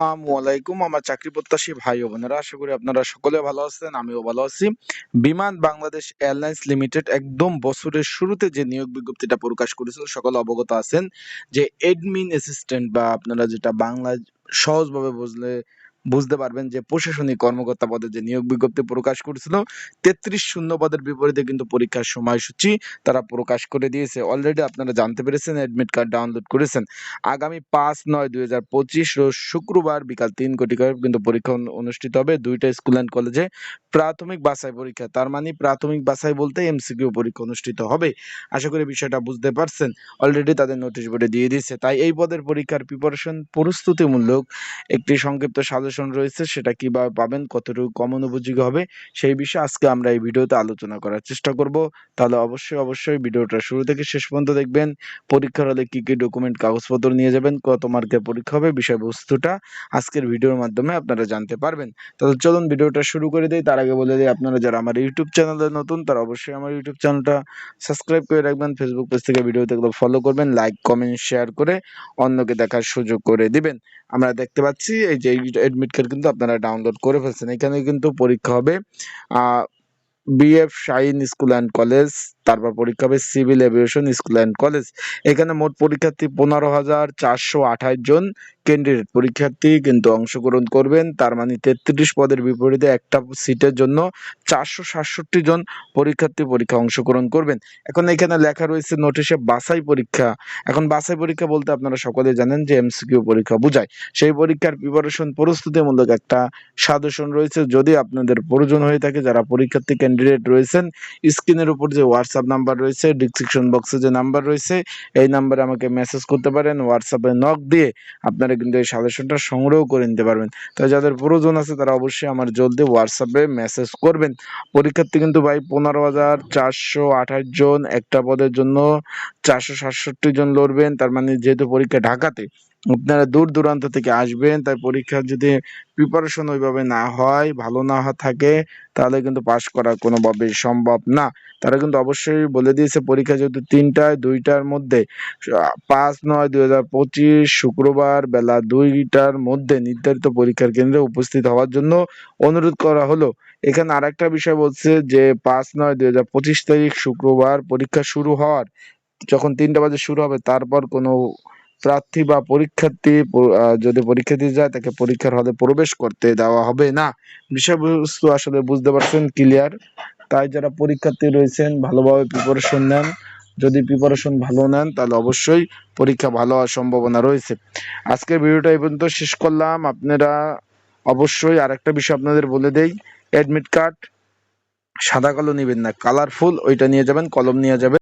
আসসালামু আলাইকুম আমার চাকরি প্রত্যাশী ভাই ও বোনেরা, আশা করি আপনারা সকলে ভালো আছেন, আমিও ভালো আছি। বিমান বাংলাদেশ এয়ারলাইন্স লিমিটেড একদম বছরের শুরুতে যে নিয়োগ বিজ্ঞপ্তিটা প্রকাশ করেছিল, সকলে অবগত আছেন যে এডমিন অ্যাসিস্ট্যান্ট বা আপনারা যেটা বাংলা সহজভাবে বুঝলে বুঝতে পারবেন যে প্রশাসনিক কর্মকর্তা পদে যে নিয়োগ বিজ্ঞপ্তি প্রকাশ করেছিল, তেত্রিশ শূন্য পদের বিপরীতে কিন্তু পরীক্ষার সময়সূচি তারা প্রকাশ করে দিয়েছে। অলরেডি আপনারা জানতে পেরেছেন অ্যাডমিট কার্ড ডাউনলোড করেছেন। আগামী পাঁচ নয় দুই হাজার পঁচিশ শুক্রবার বিকাল তিন কোটিকার কিন্তু পরীক্ষা অনুষ্ঠিত হবে। দুইটা স্কুল অ্যান্ড কলেজে প্রাথমিক বাছাই পরীক্ষা। তার মানে প্রাথমিক বাছাই বলতে এমসিকিউ পরীক্ষা অনুষ্ঠিত হবে। আশা করি বিষয়টা বুঝতে পারছেন। অলরেডি তাদের নোটিশ বোর্ডে দিয়ে দিয়েছে। তাই এই পদের পরীক্ষার প্রিপারেশন প্রস্তুতিমূলক একটি সংক্ষিপ্ত সাজেশন রয়েছে, সেটা কীভাবে পাবেন, কতটুকু কমন উপযোগী হবে, সেই বিষয়ে আজকে আমরা এই ভিডিওতে আলোচনা করার চেষ্টা করব। তাহলে অবশ্যই অবশ্যই ভিডিওটা শুরু থেকে শেষ পর্যন্ত দেখবেন, পরীক্ষার হলে কী কী ডকুমেন্ট কাগজপত্র নিয়ে যাবেন, কত মার্কের পরীক্ষা হবে, বিষয়বস্তুটা আজকের ভিডিওর মাধ্যমে আপনারা জানতে পারবেন। তাহলে চলুন ভিডিওটা শুরু করে দিই, তার আগে বলে দিই, আপনারা যারা আমার ইউটিউব চ্যানেলে নতুন, তারা অবশ্যই আমার ইউটিউব চ্যানেলটা সাবস্ক্রাইব করে রাখবেন ফেসবুক পেজ থেকে ভিডিও দেখলে ফলো করবেন লাইক কমেন্ট শেয়ার করে অন্যকে দেখার সুযোগ করে দিবেন। আমরা দেখতে পাচ্ছি, এই যে এডমিট কার্ড কিন্তু আপনারা ডাউনলোড করে ফেলছেন। এখানে কিন্তু পরীক্ষা হবে BF Shaheen school and college তারপর পরীক্ষা হবে civil aviation school and college এখানে মোট পরীক্ষার্থী পনেরো হাজার চারশো আঠাশ জন ক্যান্ডিডেট পরীক্ষার্থী কিন্তু অংশগ্রহণ করবেন, তার মানে তেত্রিশ পদের বিপরীতে একটা সিটের জন্য চারশো সাতষট্টি জন পরীক্ষার্থী পরীক্ষা অংশগ্রহণ করবেন। এখন এখানে লেখা রয়েছে নোটিশে বাছাই পরীক্ষা। এখন বাছাই পরীক্ষা বলতে আপনারা সকলে জানেন যে এমসিকিউ পরীক্ষা বোঝায়। সেই পরীক্ষার প্রিপারেশন প্রস্তুতিমূলক একটা সাজেশন রয়েছে। যদি আপনাদের প্রয়োজন হয়ে থাকে, যারা পরীক্ষার্থী ক্যান্ডিডেট রয়েছেন স্ক্রিনের উপর যে হোয়াটসঅ্যাপ নাম্বার রয়েছে ডিসক্রিপশন বক্সে যে নাম্বার রয়েছে, এই নাম্বারে আমাকে মেসেজ করতে পারেন হোয়াটসঅ্যাপে নক দিয়ে আপনারা কিন্তু এই সাজেশনটা সংগ্রহ করে নিতে পারবেন। তাই যাদের প্রয়োজন আছে তারা অবশ্যই আমার জলদি হোয়াটসঅ্যাপে মেসেজ করবেন। পরীক্ষার্থী কিন্তু ভাই পনেরো হাজার চারশো আঠাশ জন, একটা পদের জন্য চারশো সাতষট্টি জন লড়বেন, তার মানে যেহেতু পরীক্ষা ঢাকাতে আপনারা দূর দূরান্ত থেকে আসবেন, তাই পরীক্ষার যদি প্রিপারেশন ওইভাবে না হয়, ভালো না থাকে, তাহলে কিন্তু পাশ করা কোনোভাবেই সম্ভব না। তারা কিন্তু অবশ্যই বলে দিয়েছে, পরীক্ষা যেহেতু তিনটায়, দুইটার মধ্যে, পাঁচ নয় দুই হাজার পঁচিশ, শুক্রবার বেলা দুইটার মধ্যে নির্ধারিত পরীক্ষার কেন্দ্রে উপস্থিত হওয়ার জন্য অনুরোধ করা হলো। এখানে আরেকটা বিষয় বলছে যে, পাঁচ নয় দুই হাজার পঁচিশ তারিখ শুক্রবার পরীক্ষা শুরু হওয়ার, যখন তিনটা বাজে শুরু হবে, তারপর কোনো প্রার্থী বা পরীক্ষার্থী যদি পরীক্ষা দিতে যায়, তাকে পরীক্ষার হলে প্রবেশ করতে দেওয়া হবে না। বিষয়বস্তু আসলে বুঝতে পারছেন ক্লিয়ার তাই যারা পরীক্ষার্থী রয়েছেন, ভালোভাবে প্রিপারেশন নেন। যদি প্রিপারেশন ভালো নেন, তাহলে অবশ্যই পরীক্ষা ভালো হওয়ার সম্ভাবনা রয়েছে। আজকের ভিডিওটা এই পর্যন্ত শেষ করলাম। আপনারা অবশ্যই আরেকটা বিষয় আপনাদের বলে দেই। অ্যাডমিট কার্ড সাদা কালো নেবেন না। কালারফুল ওইটা নিয়ে যাবেন, কলম নিয়ে যাবেন।